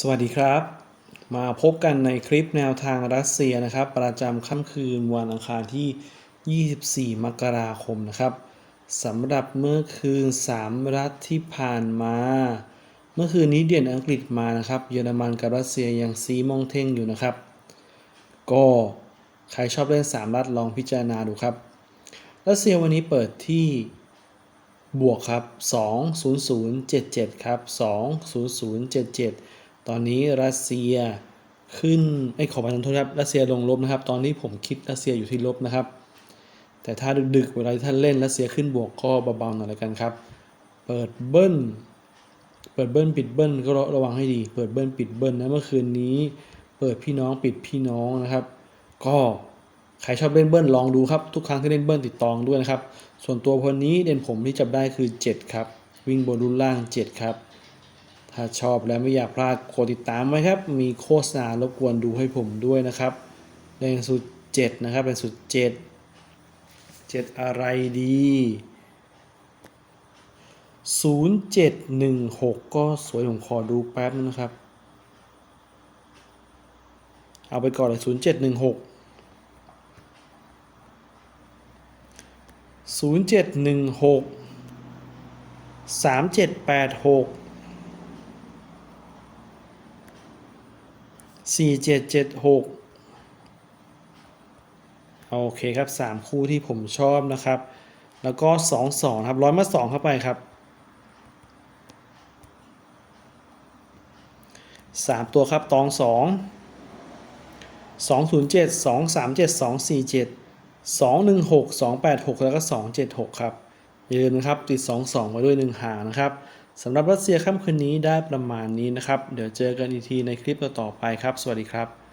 สวัสดีครับ มาพบกันในคลิปแนวทางรัสเซียนะครับ ประจำค่ำคืนวันอังคารที่ 24 มกราคมนะครับสำหรับเมื่อคืน 3 รัฐที่ผ่านมา เมื่อคืนนี้เด่นอังกฤษมานะครับ เยอรมันกับรัสเซียยังซีมองเท่งอยู่นะครับ ก็ใครชอบเล่น 3 รัฐลองพิจารณาดูครับ รัสเซียวันนี้เปิดที่บวกครับ 20077 ครับ 20077 ตอนนี้รัสเซียขึ้นไอ้ขอประทานโทษครับรัสเซียลงลบนะครับ ตอนนี้ผมคิดรัสเซียอยู่ที่ลบนะครับ แต่ถ้าดึกๆเวลาท่านเล่นรัสเซียขึ้นบวกก็เบาๆหน่อยล้วกันครับ เปิดเบิ้ล เปิดเบิ้ลปิดเบิ้ลก็ระวังให้ดี เปิดเบิ้ลปิดเบิ้ลนะเมื่อคืนนี้ เปิดพี่น้องปิดพี่น้องนะครับ ก็ใครชอบเล่นเบิ้ลลองดูครับ ทุกครั้งที่เล่นเบิ้ลติดตองด้วยนะครับ ส่วนตัวคนนี้เด่นผมที่จับได้คือ 7 ครับ วิ่งบนรุ่นล่าง 7 ครับ ถ้าชอบและไม่อยากพลาดกดติดตามไว้ครับ มีโฆษณารบกวนดูให้ผมด้วยนะครับเล่นสุด7นะครับ เป็นสุด7 7อะไรดี0716ก็สวยผมขอดูแป๊บนึงนะครับ เอาไปก่อนเลย 0716 0716 3786 4776โอเคครับ3คู่ที่ผมชอบนะครับ แล้วก็22ครับร้อยมา2เข้าไปครับ3ตัวครับตอง2 207 237 247 216 286แล้วก็276ครับอย่าลืมนะครับติด22ไว้ด้วย1หางนะครับ สำหรับรัสเซียค่ำคืนนี้ได้ประมาณนี้นะครับ เดี๋ยวเจอกันอีกทีในคลิปต่อๆไปครับ สวัสดีครับ